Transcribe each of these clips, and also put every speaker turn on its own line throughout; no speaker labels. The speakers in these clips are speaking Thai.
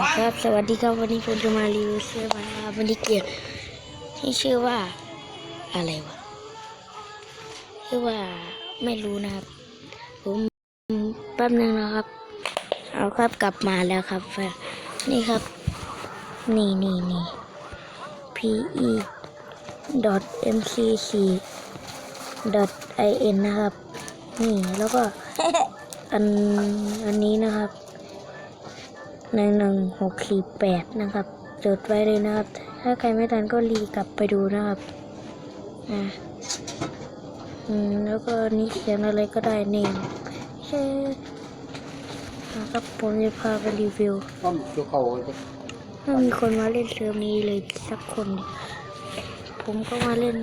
ครับสวัสดีครับวันนี้ผมจะมารีวิวเสื้อมาวันนี้เกียร์ที่ชื่อว่าอะไรวะชื่อว่าไม่รู้นะครับผมแป๊บนึงนะครับ เอาครับกลับมาแล้วครับแฟนนี่ครับ นี่นี่นี่ pe dot mcc dot in นะครับ นี่แล้วก็อันอันนี้นะครับ หนึ่งหนึ่งหกสี่แปดนะครับ จดไว้เลยนะครับ ถ้าใครไม่ทันก็รีกลับไปดูนะครับอ่าอืมแล้วก็นี่เขียนอะไรก็ได้เนมเช่นะครับผมจะพาไปรีวิว
ต้อมตัวเขา
ถ้ามีคนมาเล่นเซิร์ฟนี้เลยสักคน ผมก็มาเล่น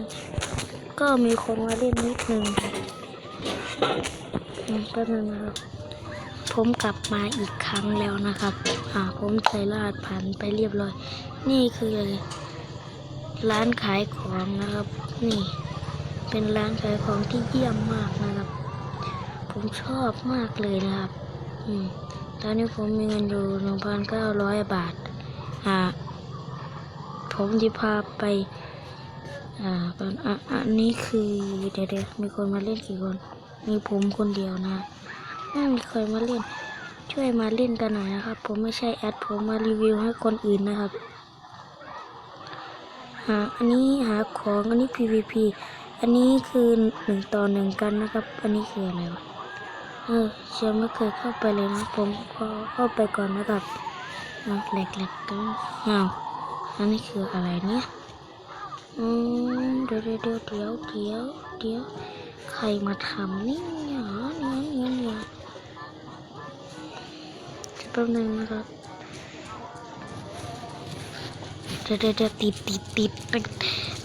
ก็มีคนมาเล่นนิดนึงอืมก็นึงนะครับ ผมกลับมาอีกครั้งแล้วนะครับ อ่า ผมใส่รหัสผ่านไปเรียบร้อย นี่คือร้านขายของนะครับ นี่ เป็นร้านขายของที่เยี่ยมมากนะครับ ผมชอบมากเลยนะครับ อืม ตอนนี้ผมมีเงินอยู่หนึ่งพันเก้าร้อยบาท อ่า ผมจะพาไป อ่าก่อนอะอันนี้คือเดี๋ยวเดี๋ยวมีคนมาเล่นกี่คน มีผมคนเดียวนะ ไม่มีใครมาเล่น ช่วยมาเล่นกันหน่อยนะครับ ผมไม่ใช่แอดผมมารีวิวให้คนอื่นนะครับ หาอันนี้หาของอันนี้ PVP อันนี้คือหนึ่งต่อหนึ่งกันนะครับ อันนี้คืออะไรวะเออเชียวไม่เคยเข้าไปเลยนะผมขอเข้าไปก่อนนะครับอะแหลกๆกันอ้าวอันนี้คืออะไรเนี่ยอืมเดี๋ยวเดี๋ยวเดี๋ยวเดี๋ยวเดี๋ยวใครมาทำนี่ แป๊บนึงนะครับเดี๋ยวเดี๋ยวติดติดติดติด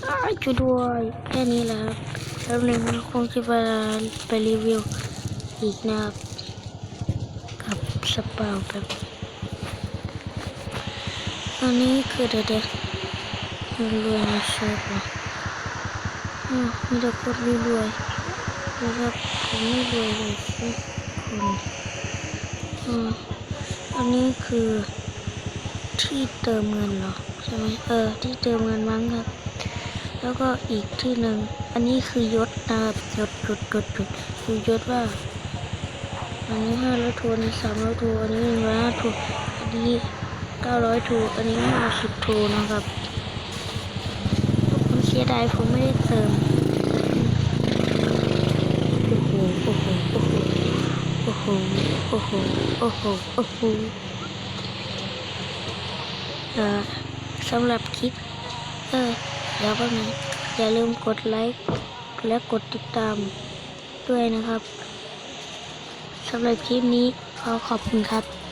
อ้ายช่วยด้วยแค่นี้แหละครับแป๊บนึงคงจะไปไปรีวิวอีกนะครับกับสปาแบบอันนี้คือเดี๋ยวเดี๋ยวรวยมาเชิญมาอ่ามีแต่คนรวยนะครับผมไม่รวยเลยทุกคนอ่า อันนี้คือที่เติมเงินเหรอใช่ไหมเออ ที่เติมเงินมั้งครับ แล้วก็อีกที่หนึ่งอันนี้คือยศนะครับยศยศยศยศคือยศว่าอันนี้ห้าร้อยทูอันนี้สามร้อยทูอันนี้หนึ่งร้อยห้าทูอันนี้เก้าร้อยทูอันนี้ห้าสิบทูนะครับผมเสียดายผมไม่ได้เติมโอ้โหโอ้โหโอ้โห โอ้โห โอ้โห โอ้โห โอ้โหเอ่อสำหรับคลิป เออเดี๋ยวก็นะอย่าลืมกดไลค์และกดติดตามด้วยนะครับสำหรับคลิปนี้ขอขอบคุณครับ